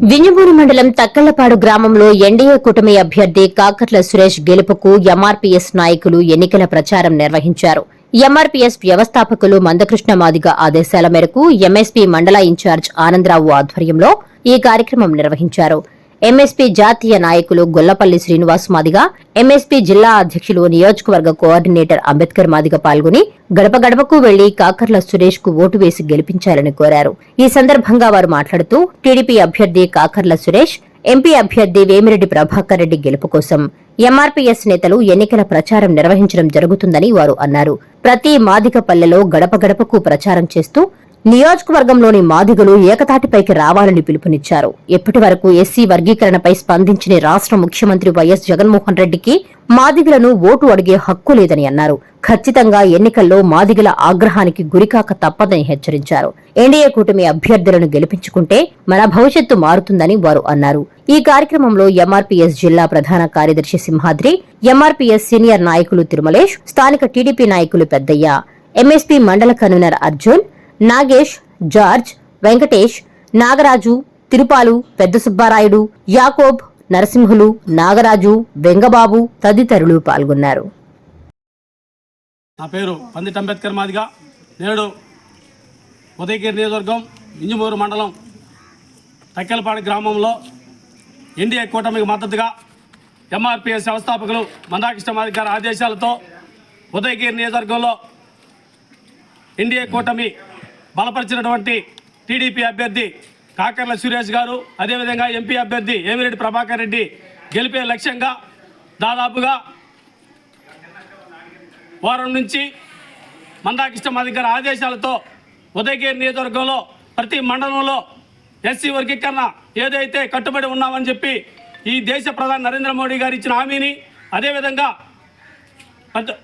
వింజమూరు మండలం తక్కళ్ళపాడు గ్రామంలో ఎన్డీఏ కూటమి అభ్యర్థి కాకర్ల సురేష్ గెలుపుకు ఎంఆర్పీఎస్ నాయకులు ఎన్నికల ప్రచారం నిర్వహించారు. ఎంఆర్పీఎస్ వ్యవస్థాపకులు మందకృష్ణ మాదిగ ఆదేశాల మేరకు ఎంఎస్పీ మండల ఇన్ఛార్జ్ ఆనందరావు ఆధ్వర్యంలో ఈ కార్యక్రమం నిర్వహించారు. ఎంఎస్పీ జాతీయ నాయకులు గొల్లపల్లి శ్రీనివాస్ మాదిగ ఎంఎస్పీ జిల్లా అధ్యక్షులు నియోజకవర్గ కోఆర్డినేటర్ అంబేద్కర్ మాదిగ పాల్గొని గడప గడపకు వెళ్ళి కాకర్ల సురేష్కు ఓటు వేసి గెలిపించాలని కోరారు. ఈ సందర్భంగా వారు మాట్లాడుతూ టీడీపీ అభ్యర్థి కాకర్ల సురేష్ ఎంపీ అభ్యర్థి వేమిరెడ్డి ప్రభాకర్ రెడ్డి గెలుపు కోసం ఎంఆర్పీఎస్ నేతలు ఎన్నికల ప్రచారం నిర్వహించడం జరుగుతుందని వారు అన్నారు. ప్రతి మాదిగ పల్లెలో గడప గడపకు ప్రచారం చేస్తూ నియోజకవర్గంలోని మాదిగలు ఏకతాటిపైకి రావాలని పిలుపునిచ్చారు. ఇప్పటి వరకు ఎస్సీ వర్గీకరణపై స్పందించిన రాష్ట్ర ముఖ్యమంత్రి వైఎస్ జగన్మోహన్ రెడ్డికి మాదిగలను ఓటు అడిగే హక్కు లేదని అన్నారు. ఖచ్చితంగా ఎన్నికల్లో మాదిగల ఆగ్రహానికి గురికాక తప్పదని హెచ్చరించారు. ఎన్డీఏ కూటమి అభ్యర్థులను గెలిపించుకుంటే మన భవిష్యత్తు మారుతుందని వారు అన్నారు. ఈ కార్యక్రమంలో ఎంఆర్పీఎస్ జిల్లా ప్రధాన కార్యదర్శి సింహాద్రి ఎంఆర్పీఎస్ సీనియర్ నాయకులు తిరుమలేష్ స్థానిక టీడీపీ నాయకులు పెద్దయ్య ఎంఎస్పీ మండల కన్వీనర్ అర్జున్ నాగేష్ జార్జ్ వెంకటేష్ నాగరాజు తిరుపాలు పెద్ద సుబ్బారాయుడు యాకోబ్ నరసింహులు నాగరాజు వెంగబాబు తదితరులు పాల్గొన్నారు. నా పేరు పందిట్ అంబేద్కర్ మాదిగా. నేడు ఉదయగిరి నియోజకవర్గం ఇంజమూరు మండలం తక్కెలపాడు గ్రామంలో ఎన్డీఏ కూటమికి మద్దతుగా ఎంఆర్పిఎస్ వ్యవస్థాపకులు మందాకృష్ణ మాదిగ గారి ఆదేశాలతో ఉదయగిరి నియోజకవర్గంలో ఎన్డీఏ కూటమి బలపరిచినటువంటి టీడీపీ అభ్యర్థి కాకర్ల సురేష్ గారు అదేవిధంగా ఎంపీ అభ్యర్థి ఏమిరెడ్డి ప్రభాకర్ రెడ్డి గెలిపే లక్ష్యంగా దాదాపుగా వారం నుంచి మందాకృష్ణ మా దగ్గర ఆదేశాలతో ఉదయగిరి నియోజకవర్గంలో ప్రతి మండలంలో ఎస్సీ వర్గీకరణ ఏదైతే కట్టుబడి ఉన్నామని చెప్పి ఈ దేశ ప్రధాని నరేంద్ర మోడీ గారు ఇచ్చిన హామీని అదేవిధంగా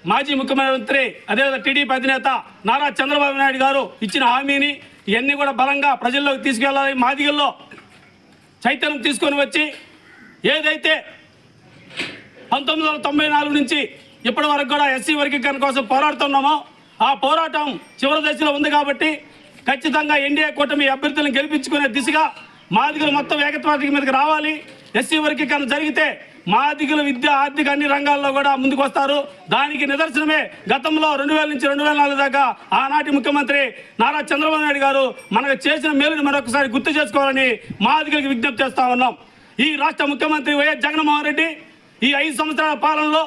మాజీ ముఖ్యమంత్రి అదేవిధంగా టీడీపీ అధినేత నారా చంద్రబాబు నాయుడు గారు ఇచ్చిన హామీని ఇవన్నీ కూడా బలంగా ప్రజల్లోకి తీసుకెళ్ళాలి మాదిగల్లో చైతన్యం తీసుకొని వచ్చి ఏదైతే పంతొమ్మిది వందల తొంభై నాలుగు నుంచి ఇప్పటి వరకు కూడా ఎస్సీ వర్గీకరణ కోసం పోరాడుతున్నామో ఆ పోరాటం చివరి దశలో ఉంది కాబట్టి ఖచ్చితంగా ఎన్డీఏ కూటమి అభ్యర్థులను గెలిపించుకునే దిశగా మాదిగలు మొత్తం ఏకత్వానికి మీదకి రావాలి. ఎస్సీ వర్గీకరణ జరిగితే మాదిగలు విద్య ఆర్థిక అన్ని రంగాల్లో కూడా ముందుకు వస్తారు దానికి నిదర్శనమే గతంలో రెండు వేల నుంచి రెండు వేల నాలుగు దాకా ఆనాటి ముఖ్యమంత్రి నారా చంద్రబాబు నాయుడు గారు మనకు చేసిన మేలుని మరొకసారి గుర్తు చేసుకోవాలని మాదిగలకు విజ్ఞప్తి చేస్తా ఉన్నాం. ఈ రాష్ట్ర ముఖ్యమంత్రి వైఎస్ జగన్మోహన్ రెడ్డి ఈ ఐదు సంవత్సరాల పాలనలో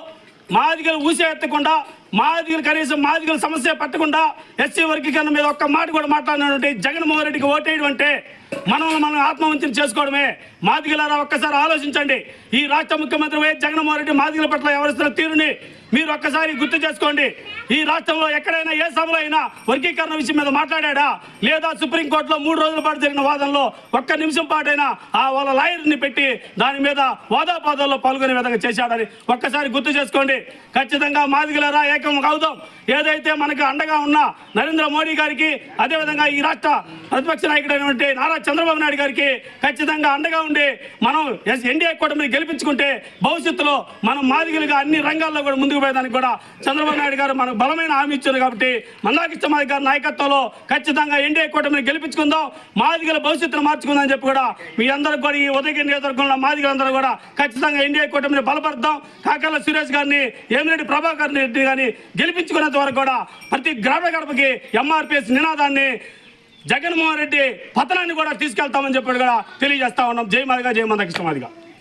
మాదిగలు ఊసే ఎత్తకుండా మాదిగలు కనీసం మాదిగల సమస్య పట్టకుండా ఎస్సీ వర్గీకరణ మీద ఒక్క మాట కూడా మాట్లాడినటువంటి జగన్మోహన్ రెడ్డికి ఓటేయడం అంటే మనం మనం ఆత్మవంచన చేసుకోవడమే. మాదిగలారా ఒక్కసారి ఆలోచించండి. ఈ రాష్ట్ర ముఖ్యమంత్రి వైఎస్ జగన్మోహన్ రెడ్డి మాదిగల పట్ల ఎవరిస్తున్న తీరుని మీరు ఒక్కసారి గుర్తు చేసుకోండి. ఈ రాష్ట్రంలో ఎక్కడైనా ఏ సభలో అయినా వర్గీకరణ విషయం మీద మాట్లాడా లేదా సుప్రీంకోర్టులో మూడు రోజుల పాటు జరిగిన వాదనలో ఒక్క నిమిషం పాటైనా ఆ వాళ్ళ లాయర్ని పెట్టి దాని మీద వాదాపాదాల్లో పాల్గొనే విధంగా చేశాడని ఒక్కసారి గుర్తు చేసుకోండి. ఖచ్చితంగా మాదిగలరా ఏకం అవుదాం ఏదైతే మనకు అండగా ఉన్న నరేంద్ర మోడీ గారికి అదేవిధంగా ఈ రాష్ట్ర ప్రతిపక్ష నాయకుడైనటువంటి నారా చంద్రబాబు నాయుడు గారికి ఖచ్చితంగా అండగా ఉండి మనం ఎన్డీఏ కూటమిని గెలిపించుకుంటే భవిష్యత్తులో మనం మాదిగలుగా అన్ని రంగాల్లో కూడా ముందుకు పోయేదానికి కూడా చంద్రబాబు నాయుడు గారు మనకు బలమైన హామీ ఇచ్చారు కాబట్టి మందాకిష్ట మాది గారి నాయకత్వంలో ఖచ్చితంగా ఎన్డీఏ కూటమిని గెలిపించుకుందాం మాదిగల భవిష్యత్తును మార్చుకుందాం అని చెప్పి కూడా మీ అందరూ కూడా ఈ ఉదయగిరి నియోజకవర్గంలో మాదిగలందరూ కూడా ఖచ్చితంగా ఎన్డీఏ కూటమిని బలపడతాం కాకర్ల సురేష్ గారిని ఏమిరెడ్డి ప్రభాకర్ రెడ్డి గారిని గెలిపించుకునేంత వరకు కూడా ప్రతి గ్రామ గడపకి ఎంఆర్పిఎస్ నినాదాన్ని జగన్మోహన్ రెడ్డి పతనాన్ని కూడా తీసుకెళ్తామని చెప్పి కూడా తెలియజేస్తా ఉన్నాం. జయమాదిగా మాదిగా జై